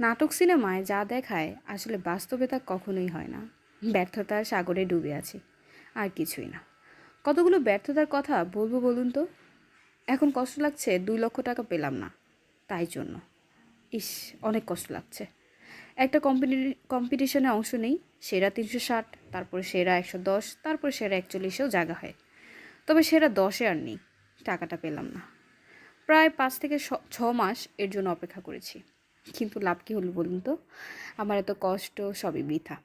নাটক সিনেমায় যা দেখায়, আসলে বাস্তবে তা কখনোই হয় না। ব্যর্থতার সাগরে ডুবে আছি, আর কিছুই না। কতগুলো ব্যর্থতার কথা বলব বলুন তো? এখন কষ্ট লাগছে, দুই লক্ষ টাকা পেলাম না। তাই জন্য। ইস, অনেক কষ্ট লাগছে। একটা কম্পিটি কম্পিটিশনে অংশ নেই, সেরা তিনশো ষাট, তারপরে সেরা একশো দশ, তারপরে সেরা একচল্লিশেও জায়গা হয়। তবে সেরা দশে আর নেই, টাকাটা পেলাম না। প্রায় পাঁচ থেকে ছ- মাস এর জন্য অপেক্ষা করেছি। কিন্তু লাভ কী হলো বলুন তো? আমার এত কষ্ট, সবই বৃথা।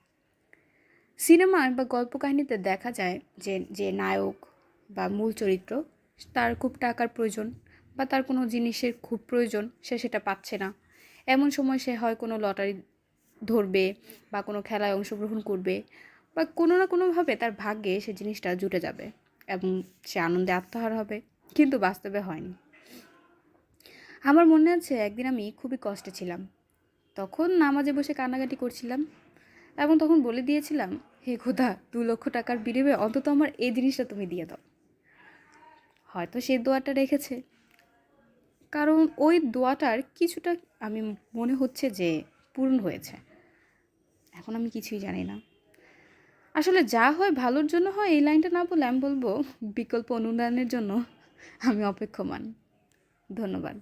সিনেমায় বা গল্প কাহিনীতে দেখা যায় যে যে নায়ক বা মূল চরিত্র, তার খুব টাকার প্রয়োজন বা তার কোনো জিনিসের খুব প্রয়োজন, সে সেটা পাচ্ছে না। এমন সময় সে হয় কোনো লটারি ধরবে বা কোনো খেলায় অংশগ্রহণ করবে বা কোনো না কোনোভাবে তার ভাগ্যে সে জিনিসটা জুটে যাবে এবং সে আনন্দে আত্মহার হবে। কিন্তু বাস্তবে হয়নি। আমার মনে আছে একদিন আমি খুবই কষ্টে ছিলাম। তখন নামাজে বসে কান্নাকাটি করছিলাম এবং তখন বলে দিয়েছিলাম, হে খোদা, দু লক্ষ টাকার বিনিময়ে অন্তত আমার এই জিনিসটা তুমি দিয়ে দাও। হয়তো সেই দোয়াটা রেখেছে। কারণ ওই দোয়াটার কিছুটা আমি মনে হচ্ছে যে পূরণ হয়েছে। এখন আমি কিছুই জানি না। আসলে যা হয় ভালোর জন্য হয় এই লাইনটা না বলে আমি বলব, বিকল্প অনুদানের জন্য আমি অপেক্ষমান। ধন্যবাদ।